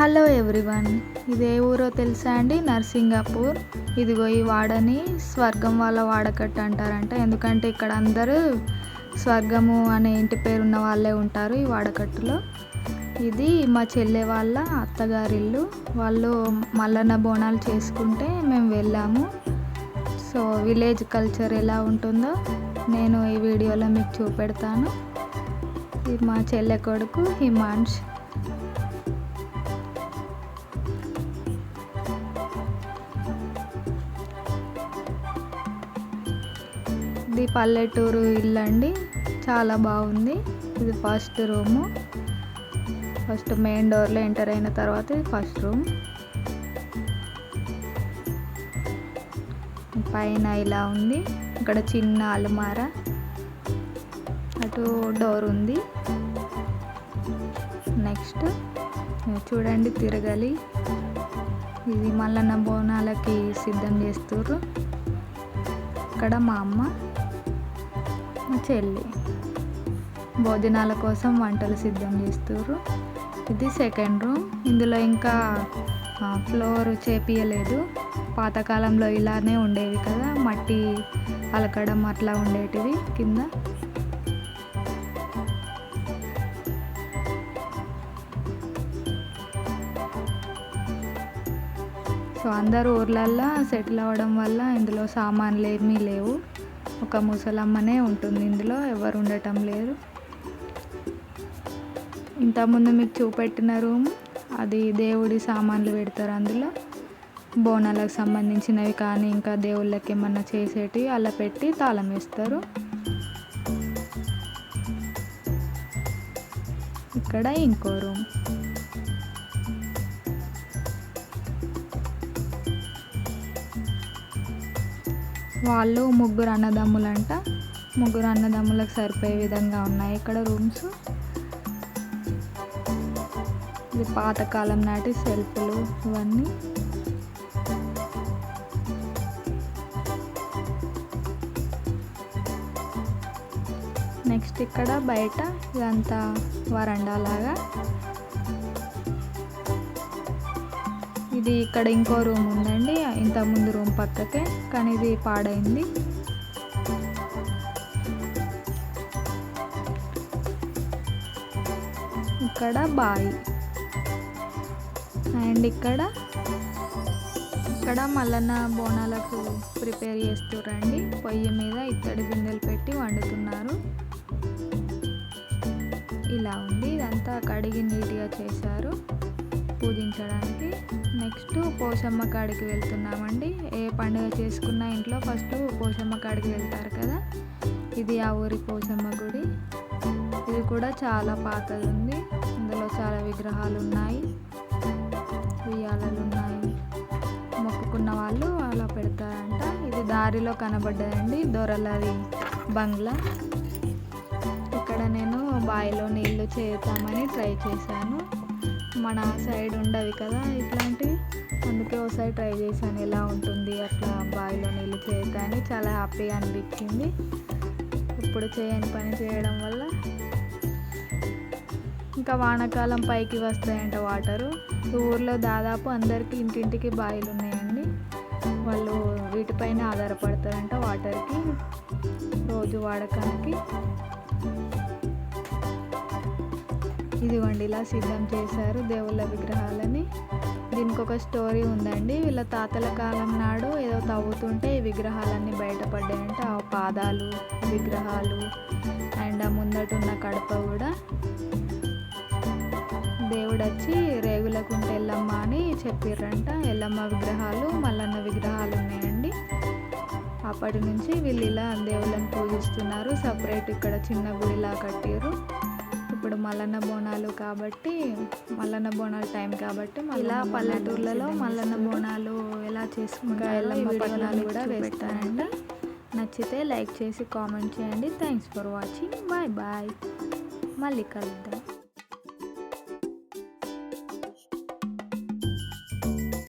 Hello everyone ఇది ఏ ఊరో తెలుసా అండి? నర్సింగాపూర్. ఇదిగో ఈ వాడని స్వర్గం వాళ్ళ వాడకట్టు అంటారంట. ఎందుకంటే ఇక్కడ అందరూ స్వర్గము అనే ఇంటి పేరు ఉన్న వాళ్ళే ఉంటారు ఈ వాడకట్టులో. ఇది మా చెల్లె వాళ్ళ అత్తగారిల్లు. వాళ్ళు మల్లన్న బోనాలు చేసుకుంటే మేము వెళ్ళాము. సో విలేజ్ కల్చర్ ఎలా ఉంటుందో నేను ఈ వీడియోలో మీకు చూపెడతాను. ఇది మా చెల్లె కొడుకు హిమాంష్ ఇది పల్లెటూరు ఇల్లు అండి. చాలా బాగుంది. ఇది ఫస్ట్ రూము. ఫస్ట్ మెయిన్ డోర్లో ఎంటర్ అయిన తర్వాత ఇది ఫస్ట్ రూమ్. పైన ఇలా ఉంది. ఇక్కడ చిన్న అలమార. అటు డోర్ ఉంది. నెక్స్ట్ చూడండి తిరగలి. ఇది మల్లన్న బోనాలకి సిద్ధం చేస్తుర్రు. ఇక్కడ మా అమ్మ మా చెల్లి భోజనాల కోసం వంటలు సిద్ధం చేస్తారు ఇది సెకండ్ రూమ్ ఇందులో ఇంకా ఫ్లోర్ చేపియలేదు. పాతకాలంలో ఇలానే ఉండేవి కదా మట్టి అలకడం అట్లా ఉండేటివి కింద. సో అందరు ఊర్లల్లో సెటిల్ అవ్వడం వల్ల ఇందులో సామాన్లు ఏమీ లేవు. ఒక ముసలమ్మనే ఉంటుంది ఇందులో ఎవరు ఉండటం లేరు ఇంతకుముందు మీకు చూపెట్టిన రూమ్ అది దేవుడి సామాన్లు పెడతారు అందులో. బోనాలకు సంబంధించినవి కానీ ఇంకా దేవుళ్ళకి ఏమన్నా చేసేటివి అలా పెట్టి తాళం వేస్తారు. ఇక్కడ ఇంకో రూమ్. వాళ్ళు ముగ్గురు అన్నదమ్ములంట. ముగ్గురు అన్నదమ్ములకు సరిపోయే విధంగా ఉన్నాయి ఇక్కడ రూమ్స్. ఇది పాతకాలం నాటి సెల్ఫ్లు ఇవన్నీ. నెక్స్ట్ ఇక్కడ బయట ఇదంతా వరండా లాగా ఇది ఇక్కడ ఇంకో రూమ్ ఉందండి. ఇంత ముందు రూమ్ పక్కకే కానీ ఇది పాడైంది. ఇక్కడ బాయి. అండ్ ఇక్కడ ఇక్కడ మల్లన్న బోనాలకు ప్రిపేర్ చేస్తురండి పొయ్యి మీద ఇత్తడి గిన్నెలు పెట్టి వండుతున్నారు. ఇలా ఉంది. ఇదంతా కడిగి నీట్గా చేశారు. పూజించడానికి పోషమ్మ కాడికి వెళ్తున్నామండి. ఏ పండుగ చేసుకున్న ఇంట్లో ఫస్ట్ పోషమ్మ కాడికి వెళ్తారు కదా. ఇది ఆ ఊరి పోషమ్మ గుడి. ఇది కూడా చాలా పాతది ఉంది ఇందులో చాలా విగ్రహాలు ఉన్నాయి ఉయ్యాలలు ఉన్నాయి మొక్కుకున్న వాళ్ళు అలా పెడతారంట. ఇది దారిలో కనబడ్డదండి. దొరలది బంగ్లా. ఇక్కడ నేను బావిలో నీళ్ళు చేద్దామని ట్రై చేశాను. మన సైడ్ ఉండవి కదా ఇట్లాంటివి. అందుకే ఒకసారి ట్రై చేశాను ఎలా ఉంటుంది అట్లా బావిలో నీళ్ళు చేయగానే చాలా హ్యాపీగా అనిపించింది. ఇప్పుడు చేయని పని చేయడం వల్ల ఇంకా వానాకాలం పైకి వస్తాయంట వాటరు. ఊర్లో దాదాపు అందరికీ ఇంటింటికి బావిలు ఉన్నాయండి. వాళ్ళు వీటిపైన ఆధారపడతారంట వాటర్కి రోజు వాడకానికి. ఇదిగోండి ఇలా సిద్ధం చేశారు దేవుళ్ళ విగ్రహాలని. దీనికి ఒక స్టోరీ ఉందండి. వీళ్ళ తాతల కాలం నాడు ఏదో తవ్వుతుంటే ఈ విగ్రహాలన్నీ బయటపడ్డాయంటే. ఆ పాదాలు విగ్రహాలు అండ్ ఆ ముందట ఉన్న కడప కూడా. దేవుడు వచ్చి రేగులకుంటే ఎల్లమ్మ అని చెప్పిర్రంట. ఎల్లమ్మ విగ్రహాలు మల్లన్న విగ్రహాలు ఉన్నాయండి. అప్పటి నుంచి వీళ్ళు ఇలా దేవుళ్ళని పూజిస్తున్నారు. సపరేట్ ఇక్కడ చిన్న గుడిలా కట్టారు ఇప్పుడు మల్లన్న బోనాలు కాబట్టి మల్లన్న బోనాలు టైం కాబట్టి ఇలా పల్లెటూర్లలో మల్లన్న బోనాలు ఎలా చేసుకుంటారో కూడా వేస్తానండి. నచ్చితే లైక్ చేసి కామెంట్ చేయండి. Thanks for watching bye bye మళ్ళీ కలుద్దాం.